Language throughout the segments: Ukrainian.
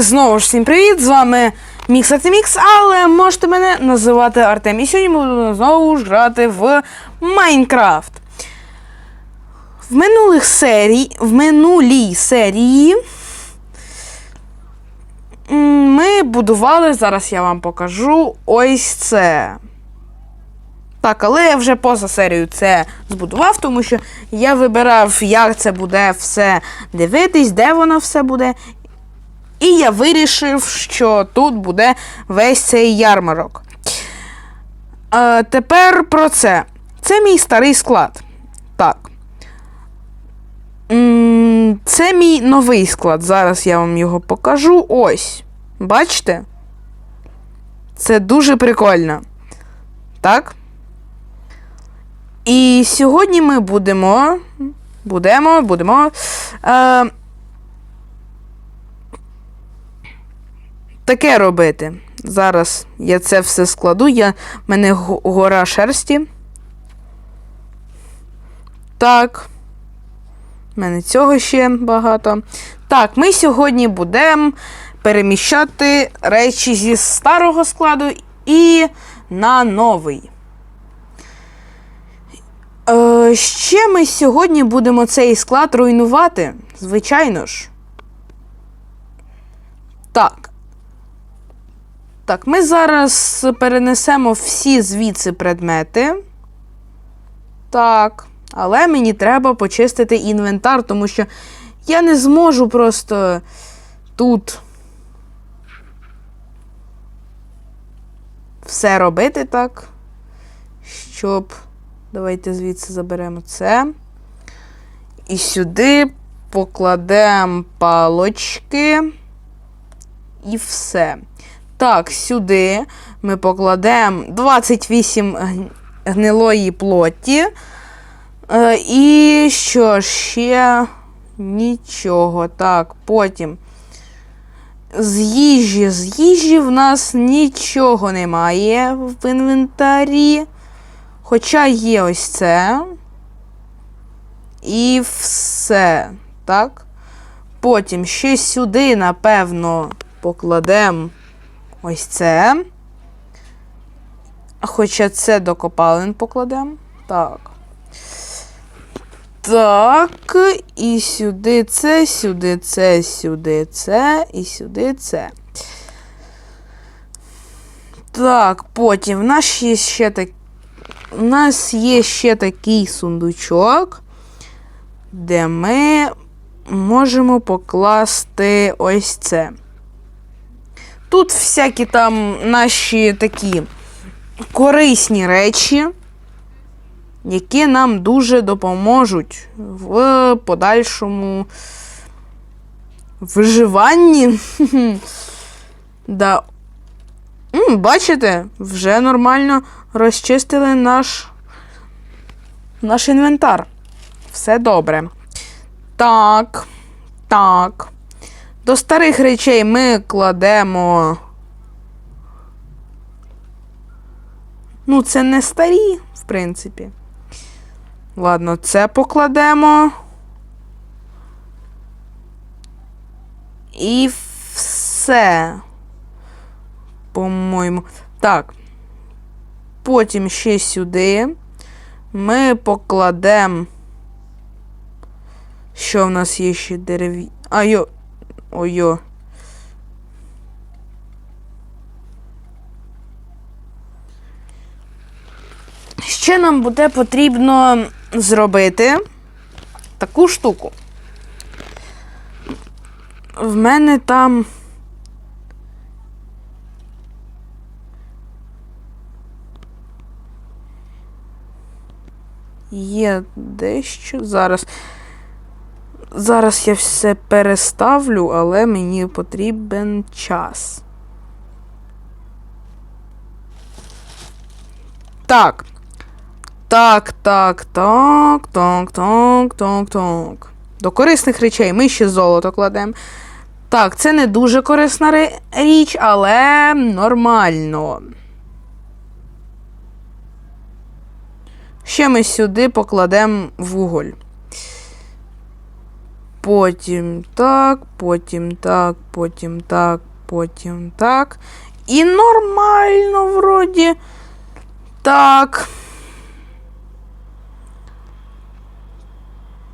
Знову ж всім привіт! З вами Мікс Артемікс, але можете мене називати Артем. І сьогодні будемо знову ж грати в Майнкрафт. В минулих серій, в минулій серії ми будували, зараз я вам покажу ось це. Так, але я вже поза серією це збудував, тому що я вибирав, як це буде все дивитись, де воно все буде. І я вирішив, що тут буде весь цей ярмарок. Е, тепер про це. Це мій старий склад. Так. Це мій новий склад. Зараз я вам його покажу. Ось. Бачите? Це дуже прикольно. Так? І сьогодні ми будемо. Будемо, будемо. Е, таке робити. Зараз я це все складу. Я, в мене гора шерсті. Так. У мене цього ще багато. Так, ми сьогодні будемо переміщати речі зі старого складу і на новий. Е, ще ми сьогодні будемо цей склад руйнувати, звичайно ж. Так. Так, ми зараз перенесемо всі звідси предмети. Так. Але мені треба почистити інвентар, тому що я не зможу просто тут все робити так, щоб. Давайте звідси заберемо це. І сюди покладемо палочки. І все. Так, сюди ми покладемо 28 гнилої плоті. Е, і що ще? Нічого. Так, потім. З їжі, з їжі в нас нічого немає в інвентарі. Хоча є ось це. І все. Так? Потім ще сюди, напевно, покладемо ось це. Хоча це до копалин покладемо. Так. Так. І сюди це, сюди це, сюди це, і сюди це. Так, потім в нас є ще так. У нас є ще такий сундучок, де ми можемо покласти ось це. Тут всякі там наші такі корисні речі, які нам дуже допоможуть в подальшому виживанні. да. Бачите, вже нормально розчистили наш, наш інвентар. Все добре. Так. Так. До старих речей ми кладемо. Ну, це не старі, в принципі. Ладно, це покладемо. І все. По-моєму. Так. Потім ще сюди. Ми покладемо. Що в нас є ще дереві. А йо. Ой-йо. Ще нам буде потрібно зробити таку штуку. В мене там. Є дещо. Зараз. Зараз я все переставлю, але мені потрібен час. Так. Так, так, так, так, так, так, так. До корисних речей ми ще золото кладемо. Так, це не дуже корисна річ, але нормально. Ще ми сюди покладемо вуголь. Потім так, потім так, потім так, потім так. І нормально вроді. Так.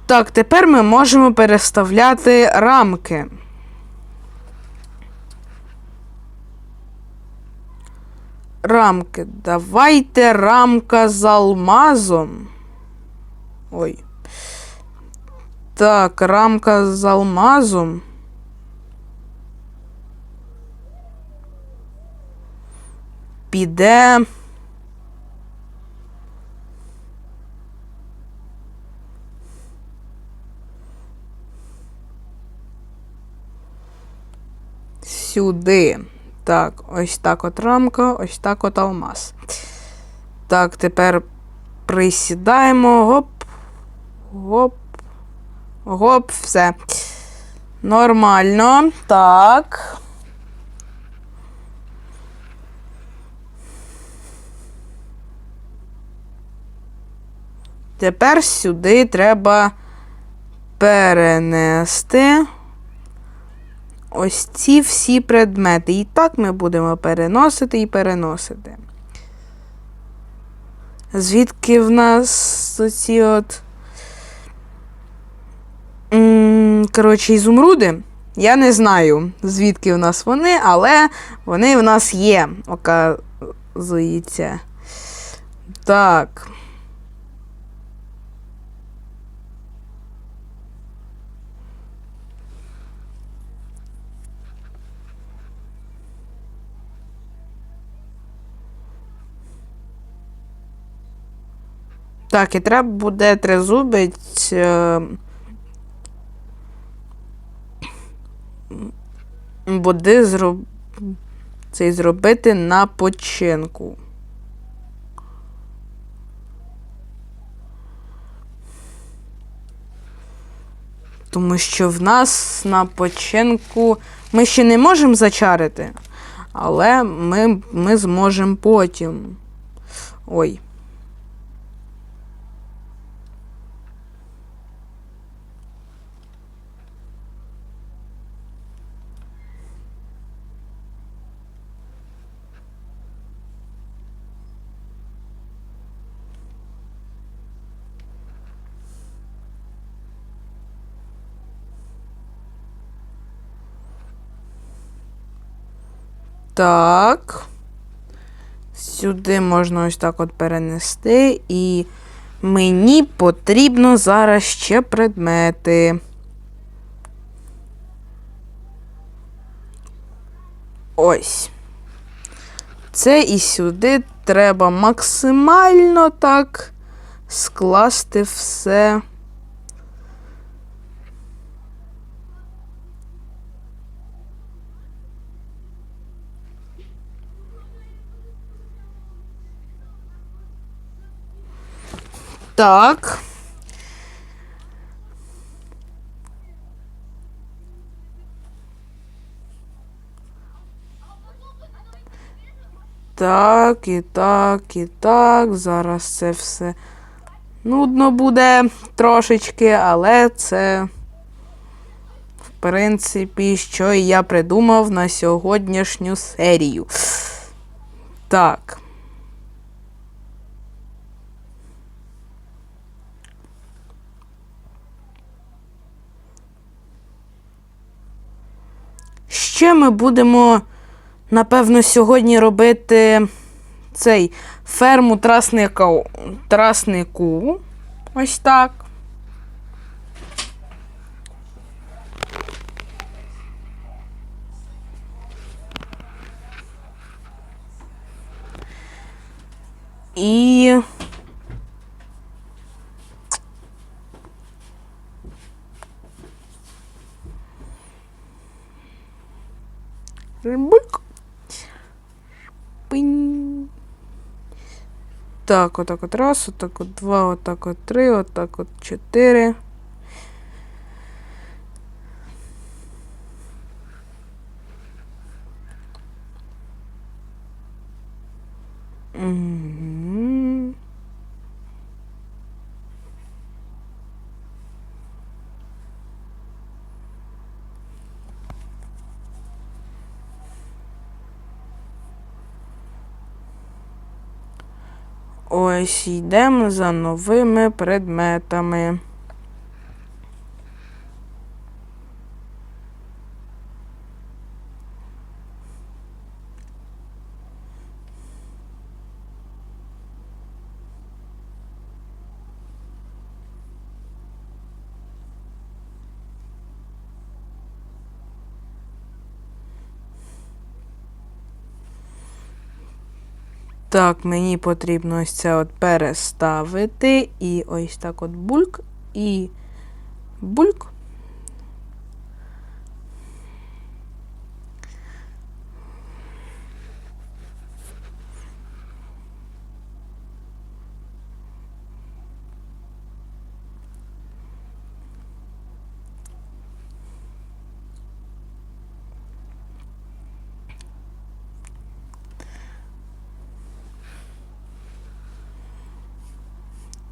Так, тепер ми можемо переставляти рамки. Рамки. Давайте рамка з алмазом. Ой. Так, рамка з алмазом. Піде. Сюди. Так, ось так от рамка, ось так от алмаз. Так, тепер присідаємо. Гоп. Гоп. Гоп, все. Нормально. Так. Тепер сюди треба перенести ось ці всі предмети. І так ми будемо переносити і переносити. Звідки в нас оці от. Коротше, ізумруди. Я не знаю, звідки в нас вони, але вони в нас є, оказується. Так. Так, і треба буде тризубець. Буде зроб... цей зробити на починку. Тому що в нас на починку ми ще не можемо зачарити, але ми, ми зможемо потім. Ой. Так. Сюди можна ось так от перенести. І мені потрібно зараз ще предмети. Ось. Це і сюди треба максимально так скласти все. Так. Так, і так, і так. Зараз це все нудно буде трошечки, але це, в принципі, що і я придумав на сьогоднішню серію. Так. Ще ми будемо, напевно, сьогодні робити цей ферму траснику. траснику. Ось так. І Бульк. Пинь. Так, отак от раз, отак от два, отак от три, отак от чотири. Угу. Ось йдемо за новими предметами. Так, мені потрібно ось це от переставити. І ось так от бульк і бульк.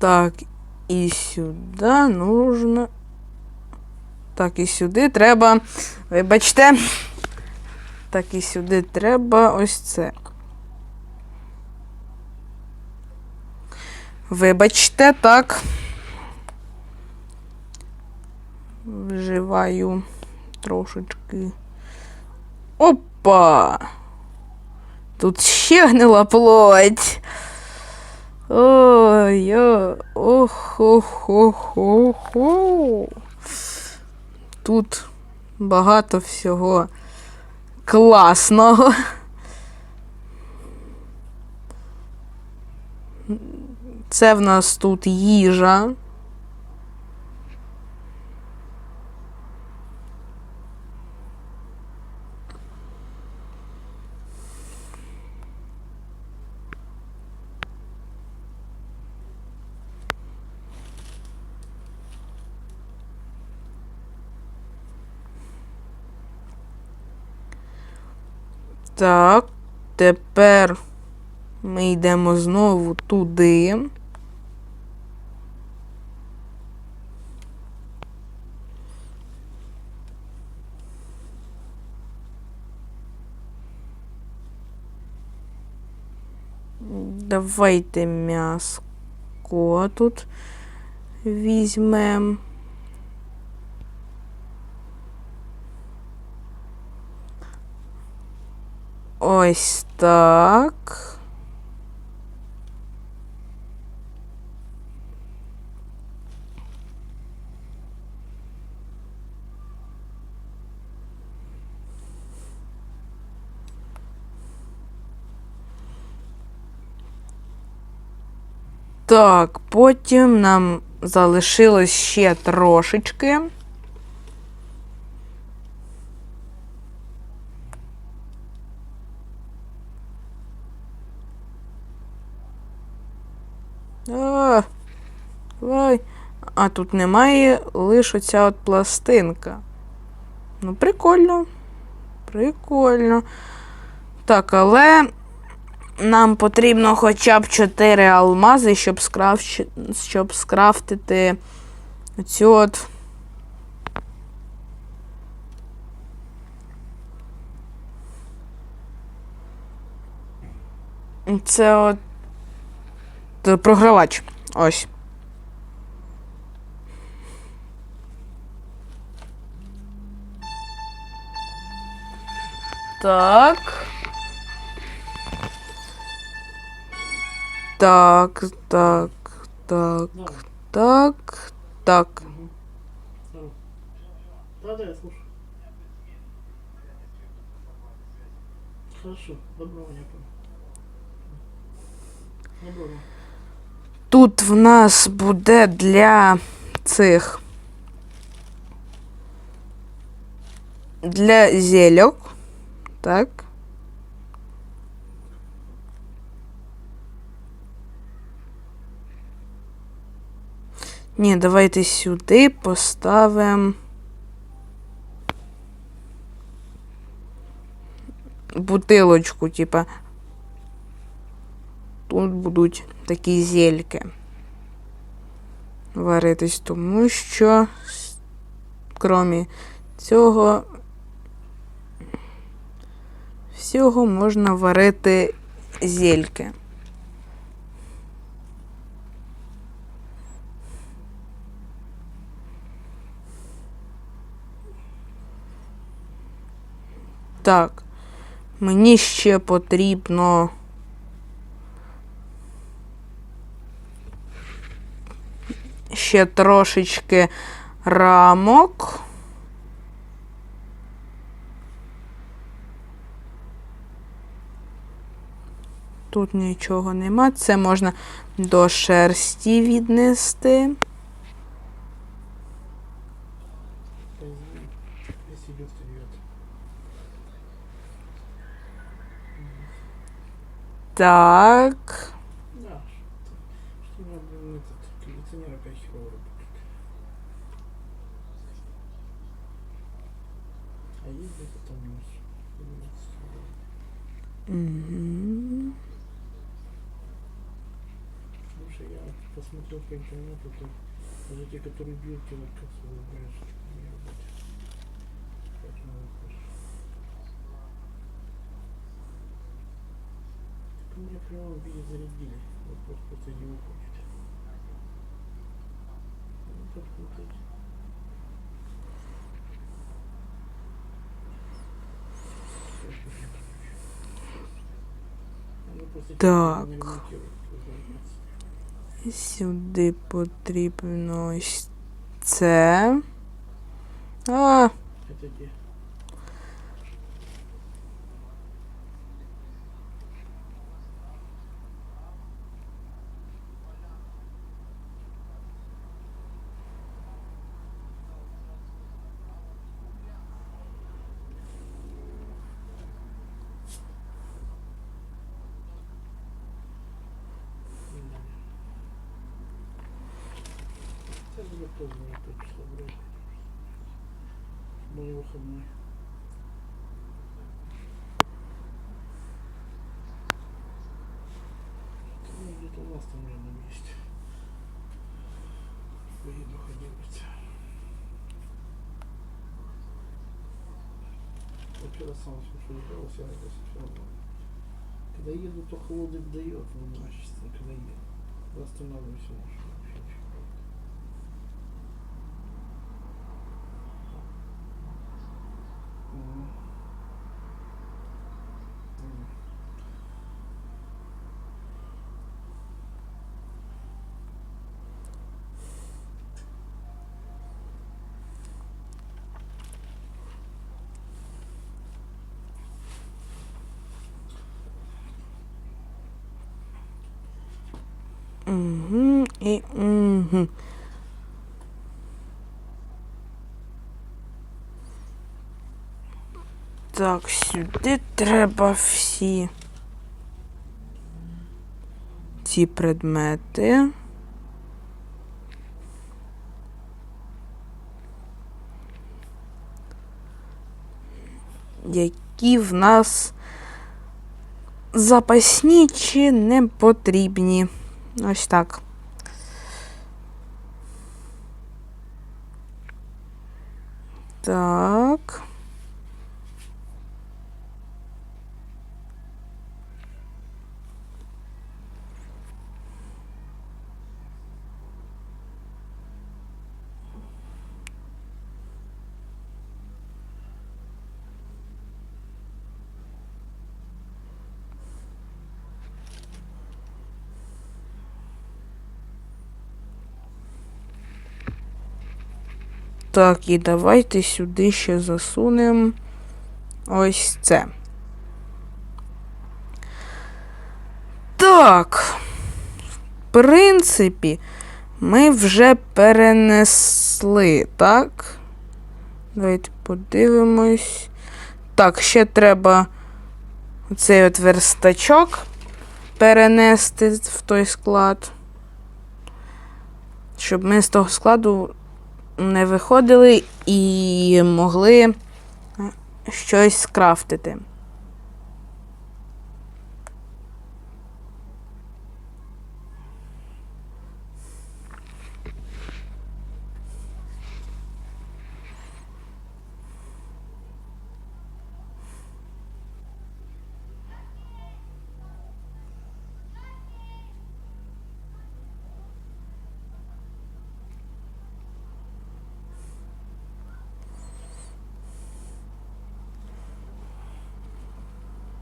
Так, і сюди нужно. Так, і сюди треба. Вибачте. Так, і сюди треба ось це. Вибачте, так. Вживаю трошечки. Опа! Тут ще гнила плоть. Ой, ой, ох, ох, ох, ох, ох. Тут багато всього класного. Це в нас тут їжа. Так, тепер ми йдемо знову туди. Давайте м'яско тут візьмемо. Ось так. Так, потім нам залишилось ще трошечки. А, давай. А тут немає лише оця от пластинка. Ну, прикольно. Прикольно. Так, але нам потрібно хоча б 4 алмази, щоб, скрафч... щоб скрафтити цю от. Це от програвач. Ось. Так. Так, так, так, так, так. Да, да, я слушаю. Хорошо, доброго я понял. Доброго. Тут в нас буде для цих. Для зельок. Так. Ні, давайте сюди поставимо. Бутилочку, типа. Тут будуть такі зельки варитись, тому що, крім цього, всього можна варити зельки. Так, мені ще потрібно. Ще трошечки рамок. Тут нічого нема. Це можна до шерсті віднести. Так. Да, посмотрел по интернету, то вот эти, которые белки на кассу выбираются, не работают. Поэтому вопрос. Так меня прямо перезарядили. Не уходит. Ну, как смотреть. Так. Сюди потрібно ось це. А, откуда кто знает это число, блядь. Были выходные. Ну, где-то у нас там рядом есть. Поеду ходить. Я ну, вчера сам слушал, делал, я это все равно. Когда еду, то лодок дает в одиночестве, когда еду. Восстанавливаюсь лучше. Угу, і угу. Так, сюди треба всі ці предмети. Які в нас запасні чи не потрібні. Ось так. Так. Так, і давайте сюди ще засунемо ось це. Так. В принципі, ми вже перенесли, так? Давайте подивимось. Так, ще треба цей от верстачок перенести в той склад. Щоб ми з того складу не виходили і могли щось скрафтити.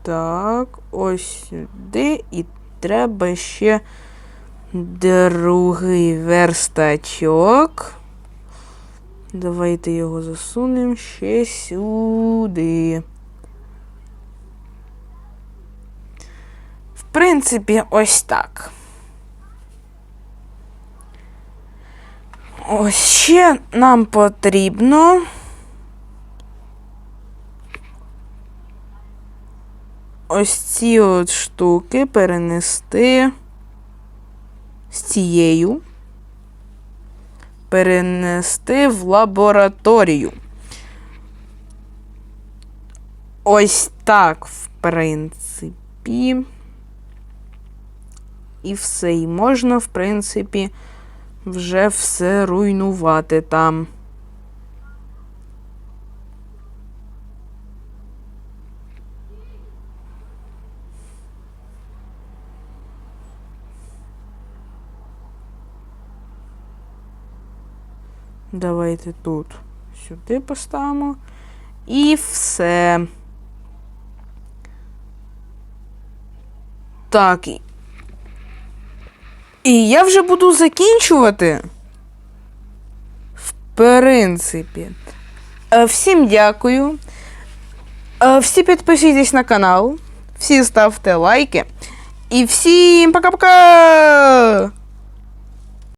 Так, ось сюди. І треба ще другий верстачок. Давайте його засунемо ще сюди. В принципі, ось так. Ось ще нам потрібно. Ось ці от штуки перенести з цією. Перенести в лабораторію. Ось так, в принципі. І все. І можна, в принципі, вже все руйнувати там. Давайте тут сюди поставимо. І все. Так. і- я вже буду закінчувати. В принципі. Е, Всім дякую. Е, Всі підпишіться на канал. Всі ставте лайки. І всім пока-пока!